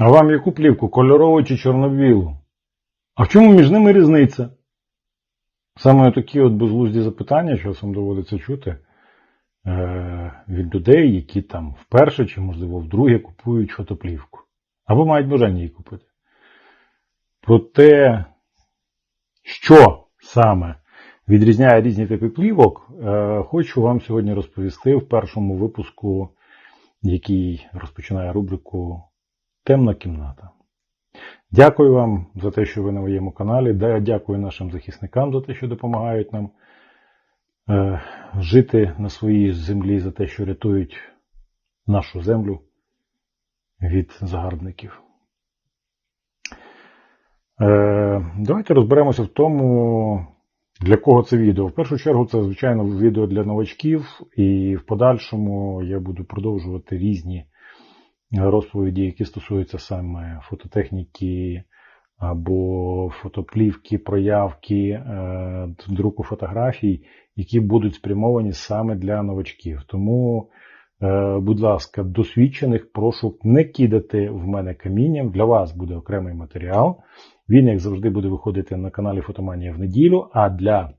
А вам яку плівку? Кольорову чи чорно-білу? А в чому між ними різниця? Саме такі от безглузді запитання часом доводиться чути е- від людей, які там вперше чи, можливо, вдруге купують фотоплівку. Або мають бажання її купити. Про те, що саме відрізняє різні типи плівок, е- хочу вам сьогодні розповісти в першому випуску, який розпочинає рубрику Темна кімната. Дякую вам за те, що ви на моєму каналі. Дякую нашим захисникам за те, що допомагають нам е, жити на своїй землі, за те, що рятують нашу землю від загарбників. Е, давайте розберемося в тому, для кого це відео. В першу чергу, це, звичайно, відео для новачків, і в подальшому я буду продовжувати різні розповіді, які стосуються саме фототехніки або фотоплівки, проявки, е, друку фотографій, які будуть спрямовані саме для новачків. Тому, е, будь ласка, досвідчених прошу не кидати в мене камінням. Для вас буде окремий матеріал. Він, як завжди, буде виходити на каналі Фотоманія в неділю. А для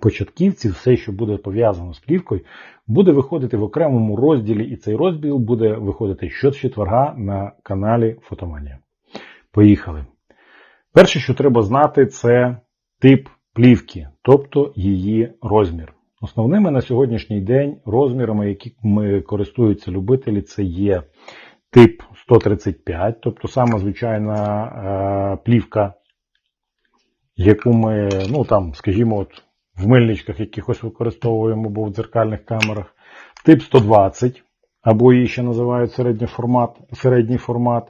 початківців все, що буде пов'язано з плівкою, буде виходити в окремому розділі, і цей розділ буде виходити щочетверга на каналі Фотоманія. Поїхали. Перше, що треба знати, це тип плівки, тобто її розмір. Основними на сьогоднішній день розмірами, якими користуються любителі, це є тип 135, тобто саме звичайна е, плівка, яку ми, ну там, скажімо, от в мильничках якихось використовуємо або в дзеркальних камерах. Тип 120, або її ще називають середній формат. Середній формат.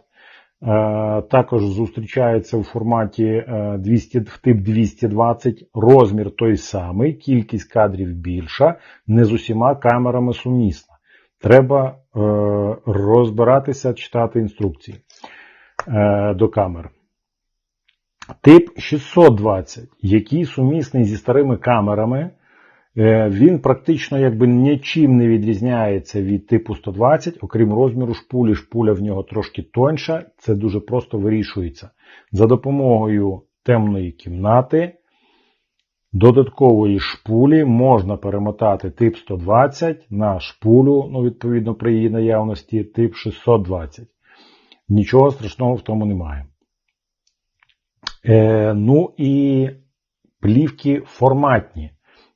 Е, також зустрічається в форматі 200, в тип 220, розмір той самий, кількість кадрів більша, не з усіма камерами сумісна. Треба е, розбиратися, читати інструкції е, до камер. Тип 620, який сумісний зі старими камерами, він практично якби нічим не відрізняється від типу 120, окрім розміру шпулі. Шпуля в нього трошки тоньша, це дуже просто вирішується. За допомогою темної кімнати, додаткової шпулі можна перемотати тип 120 на шпулю, ну, відповідно, при її наявності, тип 620. Нічого страшного в тому немає. Е, ну і плівки форматні,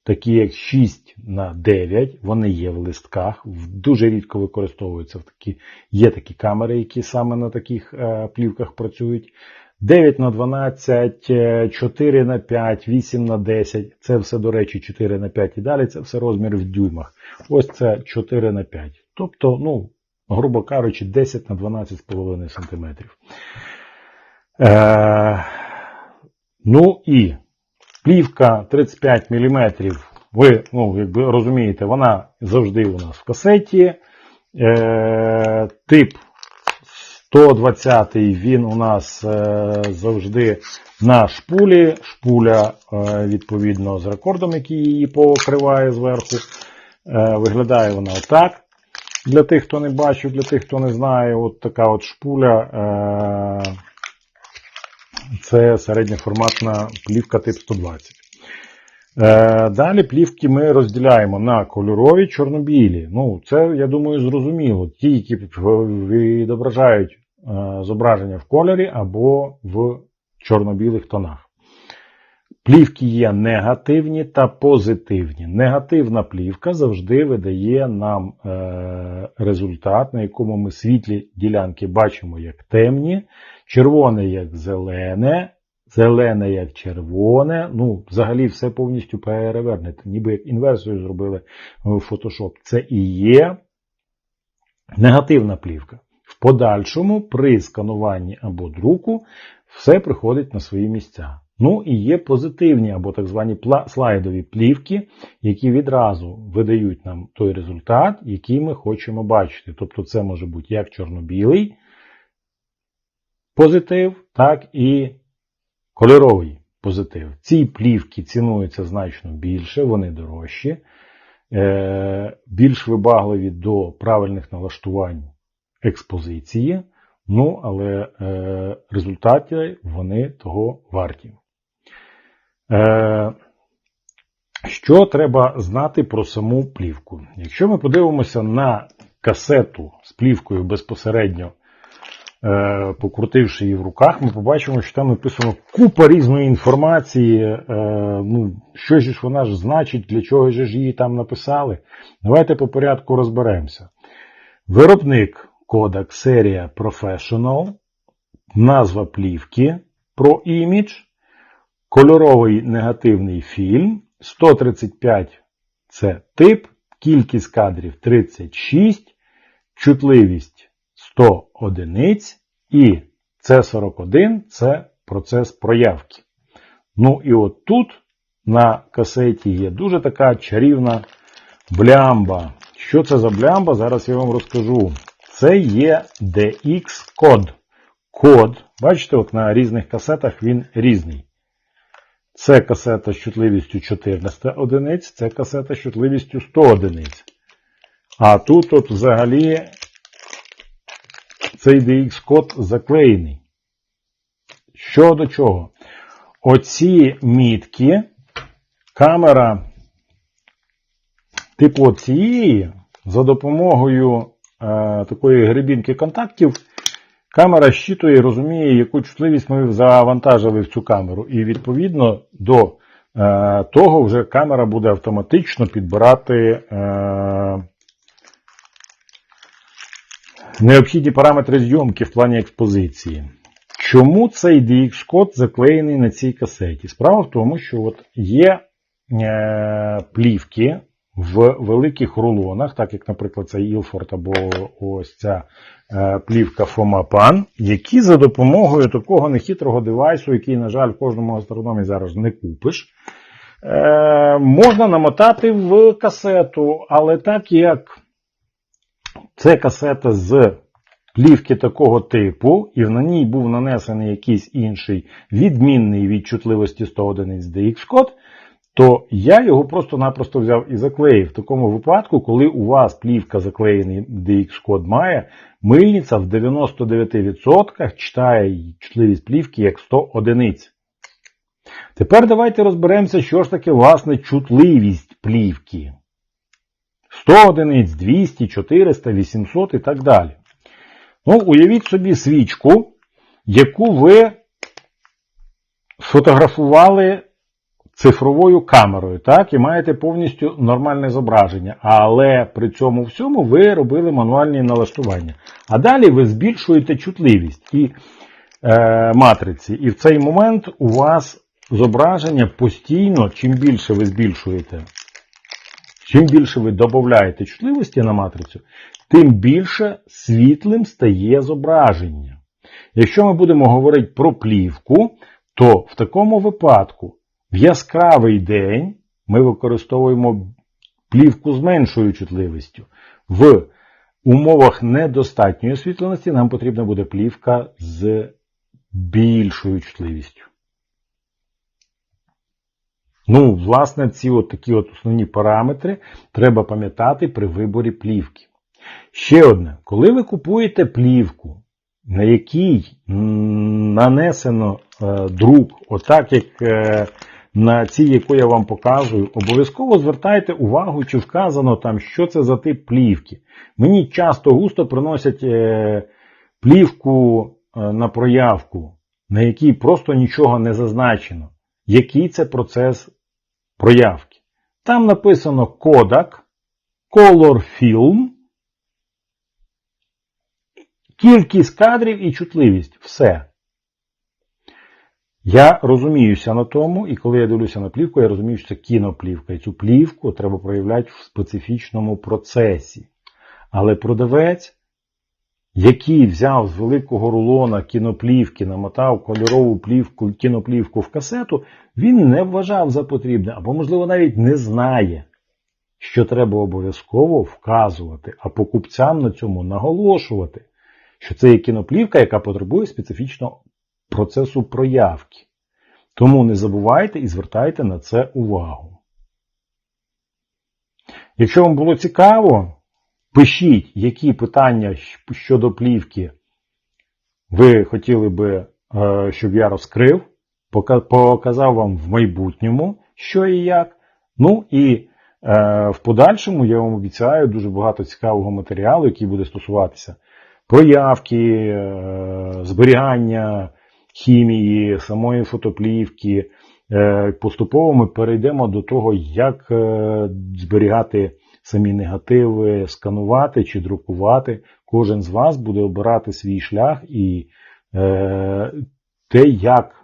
такі як 6 на 9, вони є в листках, дуже рідко використовуються в такі, є такі камери, які саме на таких е, плівках працюють. 9 на 12, 4 на 5, 8 на 10. Це все, до речі, 4 на 5 і далі. Це все розмір в дюймах. Ось це 4 на 5. Тобто, ну, грубо кажучи, 10 на 12,5 см. Е, Ну і плівка 35 мм, ви ну, якби розумієте, вона завжди у нас в касеті. Е, Тип 120 він у нас е, завжди на шпулі. Шпуля, е, відповідно, з рекордом, який її покриває зверху. Е, Виглядає вона отак. Для тих, хто не бачив, для тих, хто не знає, от така от шпуля. Е, це середньоформатна плівка тип 120. Е, Далі плівки ми розділяємо на кольорові чорнобілі. Ну, Це, я думаю, зрозуміло. Ті, які відображають е, зображення в кольорі або в чорно-білих тонах. Плівки є негативні та позитивні. Негативна плівка завжди видає нам е, результат, на якому ми світлі ділянки бачимо як темні, червоне як зелене, зелене як червоне. Ну, взагалі все повністю перевернете, ніби як інверсію зробили в Photoshop. Це і є негативна плівка. В подальшому при скануванні або друку все приходить на свої місця. Ну і є позитивні або так звані слайдові плівки, які відразу видають нам той результат, який ми хочемо бачити. Тобто це може бути як чорно-білий позитив, так і кольоровий позитив. Ці плівки цінуються значно більше, вони дорожчі, більш вибагливі до правильних налаштувань експозиції. Ну, але е, результати вони того варті. Е, що треба знати про саму плівку? Якщо ми подивимося на касету з плівкою безпосередньо, е, покрутивши її в руках, ми побачимо, що там написано купа різної інформації. Е, ну, що ж вона ж значить, для чого ж її там написали. Давайте по порядку розберемося. Виробник кодек серія Professional, назва плівки про імідж, кольоровий негативний фільм, 135 це тип, кількість кадрів 36, чутливість 100 одиниць і С41 це процес проявки. Ну і от тут на касеті є дуже така чарівна блямба. Що це за блямба? Зараз я вам розкажу. Це є DX-код. Код, бачите, от на різних касетах він різний. Це касета з чутливістю 14 одиниць, це касета з чутливістю 100 одиниць. А тут от взагалі цей DX-код заклеєний. Що до чого? Оці мітки, камера типу цієї, за допомогою е, такої грибінки контактів, камера щитує і розуміє, яку чутливість ми завантажили в цю камеру. І відповідно до е, того вже камера буде автоматично підбирати е, необхідні параметри зйомки в плані експозиції. Чому цей DX-код заклеєний на цій касеті? Справа в тому, що от є е, плівки в великих рулонах, так як, наприклад, це Ilford або ось ця е, плівка Fomapan, які за допомогою такого нехитрого девайсу, який, на жаль, в кожному астрономі зараз не купиш, е, можна намотати в касету, але так як це касета з плівки такого типу, і на ній був нанесений якийсь інший відмінний від чутливості 100 одиниць DX-код, то я його просто-напросто взяв і заклеїв. В такому випадку, коли у вас плівка заклеєний DX-код має, мильниця в 99% читає чутливість плівки як 100 одиниць. Тепер давайте розберемося, що ж таке власне чутливість плівки. 100 одиниць, 200, 400, 800 і так далі. Ну, уявіть собі свічку, яку ви сфотографували цифровою камерою, так, і маєте повністю нормальне зображення. Але при цьому всьому ви робили мануальні налаштування. А далі ви збільшуєте чутливість і е, матриці. І в цей момент у вас зображення постійно, чим більше ви збільшуєте, чим більше ви додаєте чутливості на матрицю, тим більше світлим стає зображення. Якщо ми будемо говорити про плівку, то в такому випадку в яскравий день ми використовуємо плівку з меншою чутливістю. В умовах недостатньої освітленості нам потрібна буде плівка з більшою чутливістю. Ну, власне, ці от такі от основні параметри треба пам'ятати при виборі плівки. Ще одне, коли ви купуєте плівку, на якій нанесено е, друк, отак як е, на цій, яку я вам показую, обов'язково звертайте увагу, чи вказано там, що це за тип плівки. Мені часто густо приносять е, плівку на проявку, на якій просто нічого не зазначено. Який це процес проявки? Там написано Kodak, Color Film, кількість кадрів і чутливість. Все. Я розуміюся на тому, і коли я дивлюся на плівку, я розумію, що це кіноплівка. І цю плівку треба проявляти в специфічному процесі. Але продавець, який взяв з великого рулона кіноплівки, намотав кольорову плівку, кіноплівку в касету, він не вважав за потрібне, або, можливо, навіть не знає, що треба обов'язково вказувати, а покупцям на цьому наголошувати, що це є кіноплівка, яка потребує специфічного процесу проявки. Тому не забувайте і звертайте на це увагу. Якщо вам було цікаво, пишіть, які питання щодо плівки ви хотіли би, е, щоб я розкрив, показав вам в майбутньому, що і як. Ну і е, в подальшому я вам обіцяю дуже багато цікавого матеріалу, який буде стосуватися проявки, е, зберігання хімії, самої фотоплівки. Поступово ми перейдемо до того, як зберігати самі негативи, сканувати чи друкувати. Кожен з вас буде обирати свій шлях і е, те, як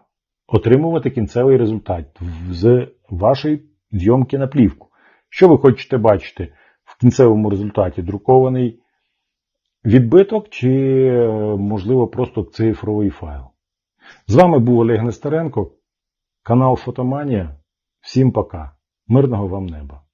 отримувати кінцевий результат з вашої зйомки на плівку. Що ви хочете бачити в кінцевому результаті? Друкований відбиток чи, е, можливо, просто цифровий файл? З вами був Олег Нестеренко, канал Фотоманія. Всім пока. Мирного вам неба!